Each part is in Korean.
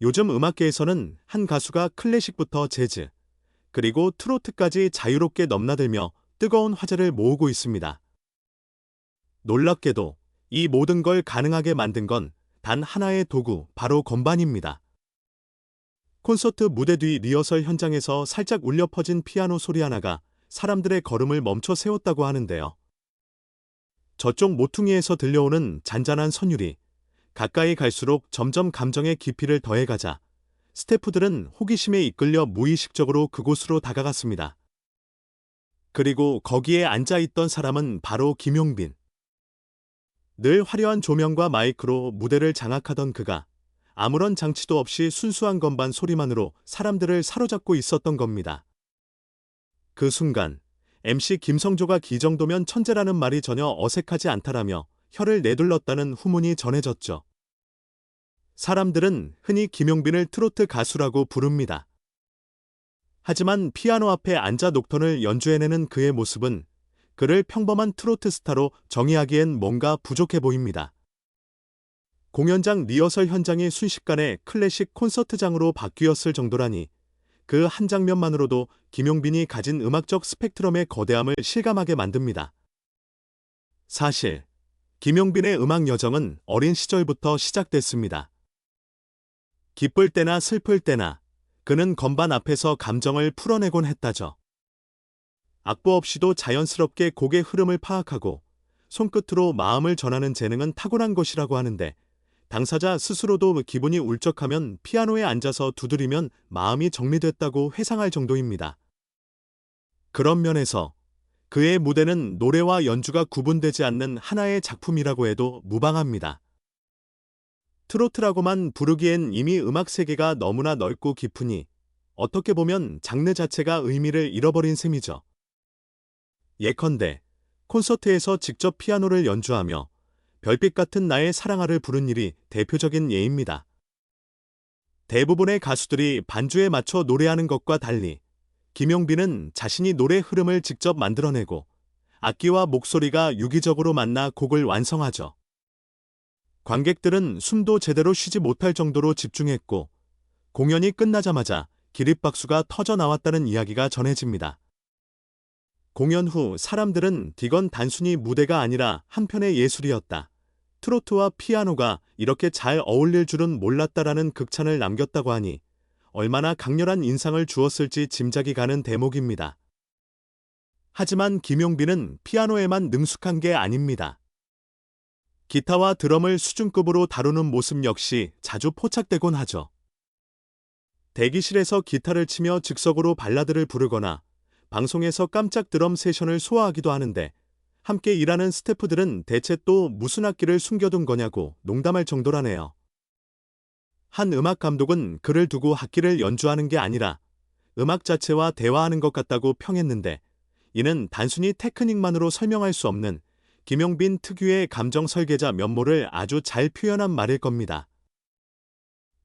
요즘 음악계에서는 한 가수가 클래식부터 재즈, 그리고 트로트까지 자유롭게 넘나들며 뜨거운 화제를 모으고 있습니다. 놀랍게도 이 모든 걸 가능하게 만든 건 단 하나의 도구, 바로 건반입니다. 콘서트 무대 뒤 리허설 현장에서 살짝 울려 퍼진 피아노 소리 하나가 사람들의 걸음을 멈춰 세웠다고 하는데요. 저쪽 모퉁이에서 들려오는 잔잔한 선율이 가까이 갈수록 점점 감정의 깊이를 더해가자 스태프들은 호기심에 이끌려 무의식적으로 그곳으로 다가갔습니다. 그리고 거기에 앉아있던 사람은 바로 김용빈. 늘 화려한 조명과 마이크로 무대를 장악하던 그가 아무런 장치도 없이 순수한 건반 소리만으로 사람들을 사로잡고 있었던 겁니다. 그 순간 MC 김성조가 기 정도면 천재라는 말이 전혀 어색하지 않다라며 혀를 내둘렀다는 후문이 전해졌죠. 사람들은 흔히 김용빈을 트로트 가수라고 부릅니다. 하지만 피아노 앞에 앉아 녹턴을 연주해내는 그의 모습은 그를 평범한 트로트 스타로 정의하기엔 뭔가 부족해 보입니다. 공연장 리허설 현장이 순식간에 클래식 콘서트장으로 바뀌었을 정도라니 그 한 장면만으로도 김용빈이 가진 음악적 스펙트럼의 거대함을 실감하게 만듭니다. 사실 김용빈의 음악 여정은 어린 시절부터 시작됐습니다. 기쁠 때나 슬플 때나 그는 건반 앞에서 감정을 풀어내곤 했다죠. 악보 없이도 자연스럽게 곡의 흐름을 파악하고 손끝으로 마음을 전하는 재능은 타고난 것이라고 하는데 당사자 스스로도 기분이 울적하면 피아노에 앉아서 두드리면 마음이 정리됐다고 회상할 정도입니다. 그런 면에서 그의 무대는 노래와 연주가 구분되지 않는 하나의 작품이라고 해도 무방합니다. 트로트라고만 부르기엔 이미 음악 세계가 너무나 넓고 깊으니 어떻게 보면 장르 자체가 의미를 잃어버린 셈이죠. 예컨대 콘서트에서 직접 피아노를 연주하며 별빛 같은 나의 사랑아를 부른 일이 대표적인 예입니다. 대부분의 가수들이 반주에 맞춰 노래하는 것과 달리 김용빈은 자신이 노래 흐름을 직접 만들어내고 악기와 목소리가 유기적으로 만나 곡을 완성하죠. 관객들은 숨도 제대로 쉬지 못할 정도로 집중했고 공연이 끝나자마자 기립박수가 터져 나왔다는 이야기가 전해집니다. 공연 후 사람들은 디건 단순히 무대가 아니라 한편의 예술이었다. 트로트와 피아노가 이렇게 잘 어울릴 줄은 몰랐다라는 극찬을 남겼다고 하니 얼마나 강렬한 인상을 주었을지 짐작이 가는 대목입니다. 하지만 김용빈은 피아노에만 능숙한 게 아닙니다. 기타와 드럼을 수준급으로 다루는 모습 역시 자주 포착되곤 하죠. 대기실에서 기타를 치며 즉석으로 발라드를 부르거나 방송에서 깜짝 드럼 세션을 소화하기도 하는데 함께 일하는 스태프들은 대체 또 무슨 악기를 숨겨둔 거냐고 농담할 정도라네요. 한 음악 감독은 그를 두고 악기를 연주하는 게 아니라 음악 자체와 대화하는 것 같다고 평했는데 이는 단순히 테크닉만으로 설명할 수 없는 김용빈 특유의 감정 설계자 면모를 아주 잘 표현한 말일 겁니다.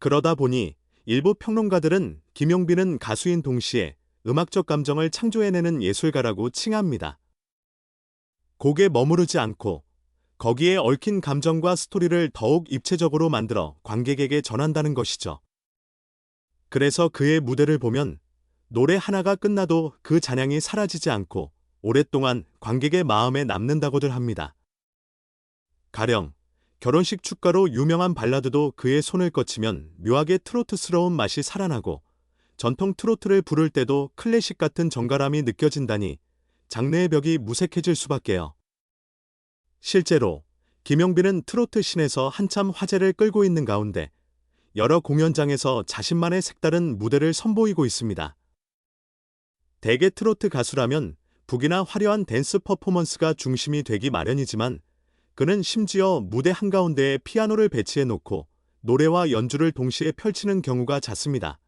그러다 보니 일부 평론가들은 김용빈은 가수인 동시에 음악적 감정을 창조해내는 예술가라고 칭합니다. 곡에 머무르지 않고 거기에 얽힌 감정과 스토리를 더욱 입체적으로 만들어 관객에게 전한다는 것이죠. 그래서 그의 무대를 보면 노래 하나가 끝나도 그 잔향이 사라지지 않고 오랫동안 관객의 마음에 남는다고들 합니다. 가령 결혼식 축가로 유명한 발라드도 그의 손을 거치면 묘하게 트로트스러운 맛이 살아나고 전통 트로트를 부를 때도 클래식 같은 정갈함이 느껴진다니 장르의 벽이 무색해질 수밖에요. 실제로 김용빈은 트로트 신에서 한참 화제를 끌고 있는 가운데 여러 공연장에서 자신만의 색다른 무대를 선보이고 있습니다. 대개 트로트 가수라면 북이나 화려한 댄스 퍼포먼스가 중심이 되기 마련이지만 그는 심지어 무대 한가운데에 피아노를 배치해 놓고 노래와 연주를 동시에 펼치는 경우가 잦습니다.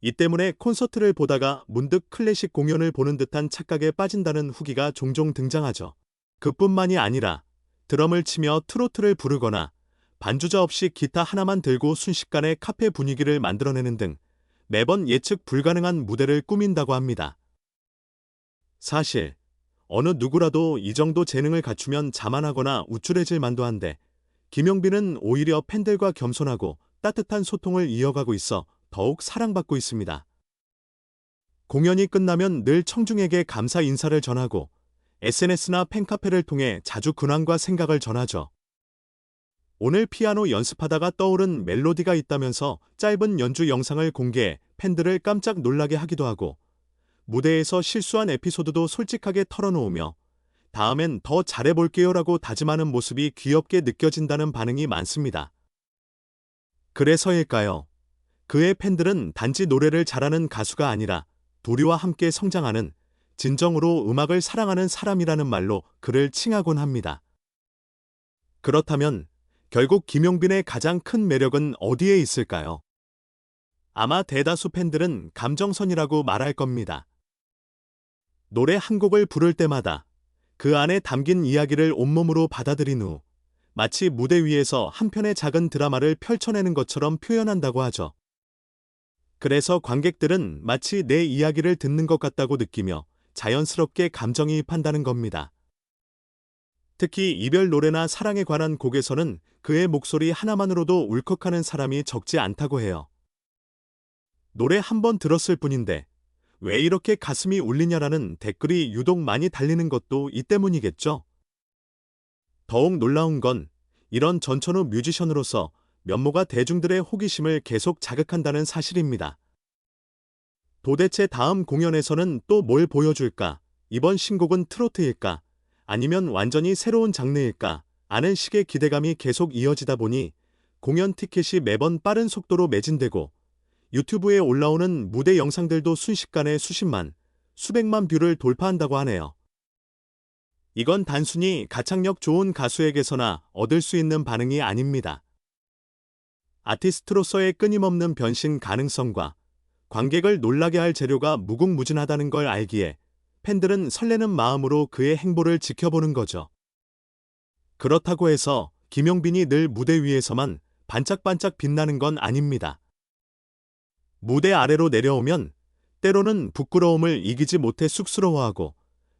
이 때문에 콘서트를 보다가 문득 클래식 공연을 보는 듯한 착각에 빠진다는 후기가 종종 등장하죠. 그뿐만이 아니라 드럼을 치며 트로트를 부르거나 반주자 없이 기타 하나만 들고 순식간에 카페 분위기를 만들어내는 등 매번 예측 불가능한 무대를 꾸민다고 합니다. 사실 어느 누구라도 이 정도 재능을 갖추면 자만하거나 우쭐해질 만도 한데 김용빈은 오히려 팬들과 겸손하고 따뜻한 소통을 이어가고 있어 더욱 사랑받고 있습니다. 공연이 끝나면 늘 청중에게 감사 인사를 전하고 SNS나 팬카페를 통해 자주 근황과 생각을 전하죠. 오늘 피아노 연습하다가 떠오른 멜로디가 있다면서 짧은 연주 영상을 공개해 팬들을 깜짝 놀라게 하기도 하고 무대에서 실수한 에피소드도 솔직하게 털어놓으며 다음엔 더 잘해볼게요 라고 다짐하는 모습이 귀엽게 느껴진다는 반응이 많습니다. 그래서일까요? 그의 팬들은 단지 노래를 잘하는 가수가 아니라 도리와 함께 성장하는 진정으로 음악을 사랑하는 사람이라는 말로 그를 칭하곤 합니다. 그렇다면 결국 김용빈의 가장 큰 매력은 어디에 있을까요? 아마 대다수 팬들은 감정선이라고 말할 겁니다. 노래 한 곡을 부를 때마다 그 안에 담긴 이야기를 온몸으로 받아들인 후 마치 무대 위에서 한 편의 작은 드라마를 펼쳐내는 것처럼 표현한다고 하죠. 그래서 관객들은 마치 내 이야기를 듣는 것 같다고 느끼며 자연스럽게 감정이입한다는 겁니다. 특히 이별 노래나 사랑에 관한 곡에서는 그의 목소리 하나만으로도 울컥하는 사람이 적지 않다고 해요. 노래 한 번 들었을 뿐인데 왜 이렇게 가슴이 울리냐라는 댓글이 유독 많이 달리는 것도 이 때문이겠죠. 더욱 놀라운 건 이런 전천후 뮤지션으로서 면모가 대중들의 호기심을 계속 자극한다는 사실입니다. 도대체 다음 공연에서는 또 뭘 보여줄까? 이번 신곡은 트로트일까? 아니면 완전히 새로운 장르일까? 아는 식의 기대감이 계속 이어지다 보니 공연 티켓이 매번 빠른 속도로 매진되고 유튜브에 올라오는 무대 영상들도 순식간에 수십만, 수백만 뷰를 돌파한다고 하네요. 이건 단순히 가창력 좋은 가수에게서나 얻을 수 있는 반응이 아닙니다. 아티스트로서의 끊임없는 변신 가능성과 관객을 놀라게 할 재료가 무궁무진하다는 걸 알기에 팬들은 설레는 마음으로 그의 행보를 지켜보는 거죠. 그렇다고 해서 김용빈이 늘 무대 위에서만 반짝반짝 빛나는 건 아닙니다. 무대 아래로 내려오면 때로는 부끄러움을 이기지 못해 쑥스러워하고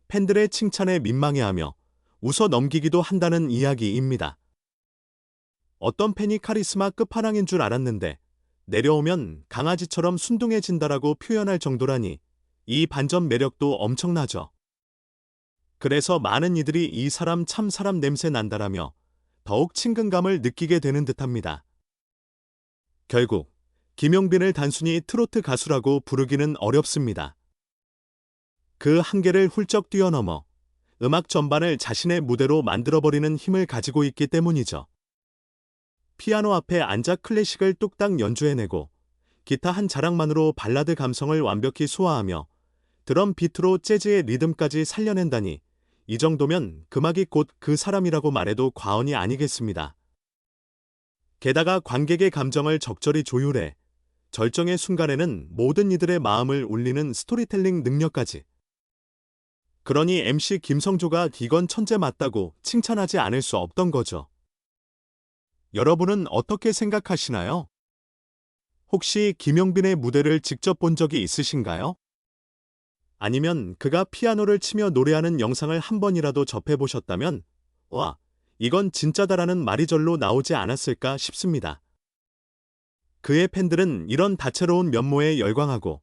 팬들의 칭찬에 민망해하며 웃어 넘기기도 한다는 이야기입니다. 어떤 팬이 카리스마 끝판왕인 줄 알았는데 내려오면 강아지처럼 순둥해진다라고 표현할 정도라니 이 반전 매력도 엄청나죠. 그래서 많은 이들이 이 사람 참 사람 냄새 난다라며 더욱 친근감을 느끼게 되는 듯합니다. 결국 김용빈을 단순히 트로트 가수라고 부르기는 어렵습니다. 그 한계를 훌쩍 뛰어넘어 음악 전반을 자신의 무대로 만들어버리는 힘을 가지고 있기 때문이죠. 피아노 앞에 앉아 클래식을 뚝딱 연주해내고 기타 한 자락만으로 발라드 감성을 완벽히 소화하며 드럼 비트로 재즈의 리듬까지 살려낸다니 이 정도면 금악이 곧 그 사람이라고 말해도 과언이 아니겠습니다. 게다가 관객의 감정을 적절히 조율해 절정의 순간에는 모든 이들의 마음을 울리는 스토리텔링 능력까지. 그러니 MC 김성조가 이건 천재 맞다고 칭찬하지 않을 수 없던 거죠. 여러분은 어떻게 생각하시나요? 혹시 김용빈의 무대를 직접 본 적이 있으신가요? 아니면 그가 피아노를 치며 노래하는 영상을 한 번이라도 접해보셨다면, 와, 이건 진짜다라는 말이 절로 나오지 않았을까 싶습니다. 그의 팬들은 이런 다채로운 면모에 열광하고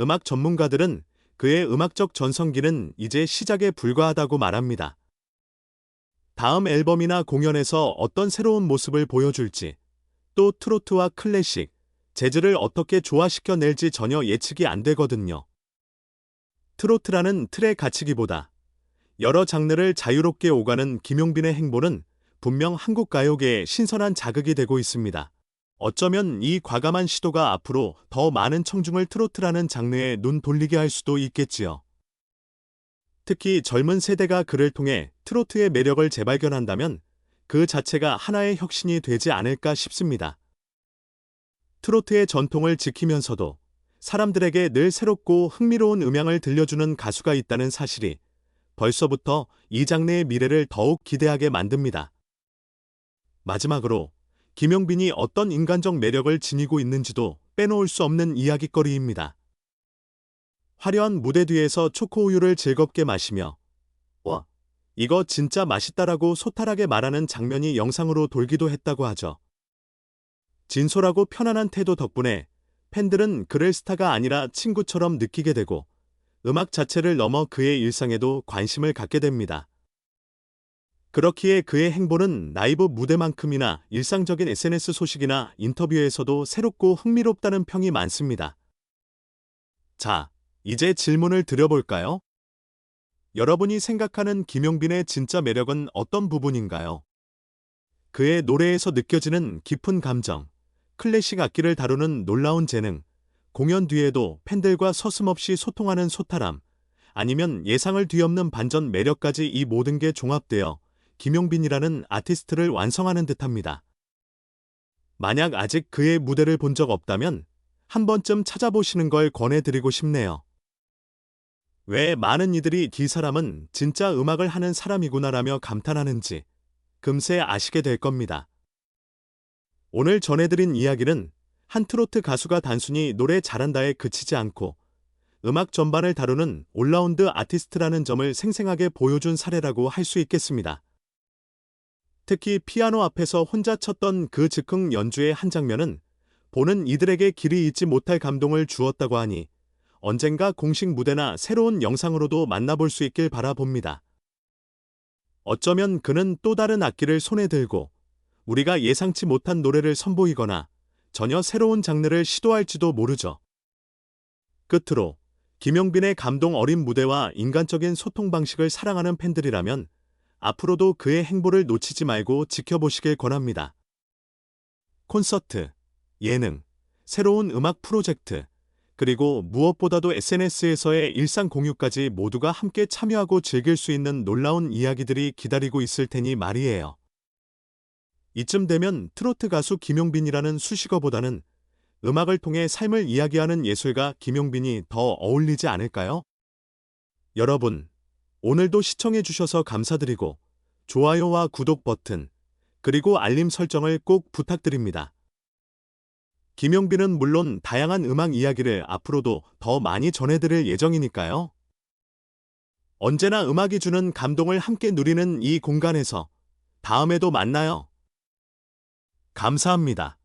음악 전문가들은 그의 음악적 전성기는 이제 시작에 불과하다고 말합니다. 다음 앨범이나 공연에서 어떤 새로운 모습을 보여줄지, 또 트로트와 클래식, 재즈를 어떻게 조화시켜낼지 전혀 예측이 안 되거든요. 트로트라는 틀에 갇히기보다 여러 장르를 자유롭게 오가는 김용빈의 행보는 분명 한국 가요계에 신선한 자극이 되고 있습니다. 어쩌면 이 과감한 시도가 앞으로 더 많은 청중을 트로트라는 장르에 눈 돌리게 할 수도 있겠지요. 특히 젊은 세대가 그를 통해 트로트의 매력을 재발견한다면 그 자체가 하나의 혁신이 되지 않을까 싶습니다. 트로트의 전통을 지키면서도 사람들에게 늘 새롭고 흥미로운 음향을 들려주는 가수가 있다는 사실이 벌써부터 이 장르의 미래를 더욱 기대하게 만듭니다. 마지막으로 김용빈이 어떤 인간적 매력을 지니고 있는지도 빼놓을 수 없는 이야깃거리입니다. 화려한 무대 뒤에서 초코우유를 즐겁게 마시며 와, 이거 진짜 맛있다라고 소탈하게 말하는 장면이 영상으로 돌기도 했다고 하죠. 진솔하고 편안한 태도 덕분에 팬들은 그를 스타가 아니라 친구처럼 느끼게 되고 음악 자체를 넘어 그의 일상에도 관심을 갖게 됩니다. 그렇기에 그의 행보는 라이브 무대만큼이나 일상적인 SNS 소식이나 인터뷰에서도 새롭고 흥미롭다는 평이 많습니다. 자, 이제 질문을 드려볼까요? 여러분이 생각하는 김용빈의 진짜 매력은 어떤 부분인가요? 그의 노래에서 느껴지는 깊은 감정, 클래식 악기를 다루는 놀라운 재능, 공연 뒤에도 팬들과 서슴없이 소통하는 소탈함, 아니면 예상을 뒤엎는 반전 매력까지 이 모든 게 종합되어 김용빈이라는 아티스트를 완성하는 듯합니다. 만약 아직 그의 무대를 본 적 없다면 한 번쯤 찾아보시는 걸 권해드리고 싶네요. 왜 많은 이들이 이 사람은 진짜 음악을 하는 사람이구나라며 감탄하는지 금세 아시게 될 겁니다. 오늘 전해드린 이야기는 한 트로트 가수가 단순히 노래 잘한다에 그치지 않고 음악 전반을 다루는 올라운드 아티스트라는 점을 생생하게 보여준 사례라고 할 수 있겠습니다. 특히 피아노 앞에서 혼자 쳤던 그 즉흥 연주의 한 장면은 보는 이들에게 길이 잊지 못할 감동을 주었다고 하니 언젠가 공식 무대나 새로운 영상으로도 만나볼 수 있길 바라봅니다. 어쩌면 그는 또 다른 악기를 손에 들고 우리가 예상치 못한 노래를 선보이거나 전혀 새로운 장르를 시도할지도 모르죠. 끝으로 김용빈의 감동 어린 무대와 인간적인 소통 방식을 사랑하는 팬들이라면 앞으로도 그의 행보를 놓치지 말고 지켜보시길 권합니다. 콘서트, 예능, 새로운 음악 프로젝트, 그리고 무엇보다도 SNS에서의 일상 공유까지 모두가 함께 참여하고 즐길 수 있는 놀라운 이야기들이 기다리고 있을 테니 말이에요. 이쯤 되면 트로트 가수 김용빈이라는 수식어보다는 음악을 통해 삶을 이야기하는 예술가 김용빈이 더 어울리지 않을까요? 여러분, 오늘도 시청해주셔서 감사드리고 좋아요와 구독 버튼, 그리고 알림 설정을 꼭 부탁드립니다. 김용빈은 물론 다양한 음악 이야기를 앞으로도 더 많이 전해드릴 예정이니까요. 언제나 음악이 주는 감동을 함께 누리는 이 공간에서 다음에도 만나요. 감사합니다.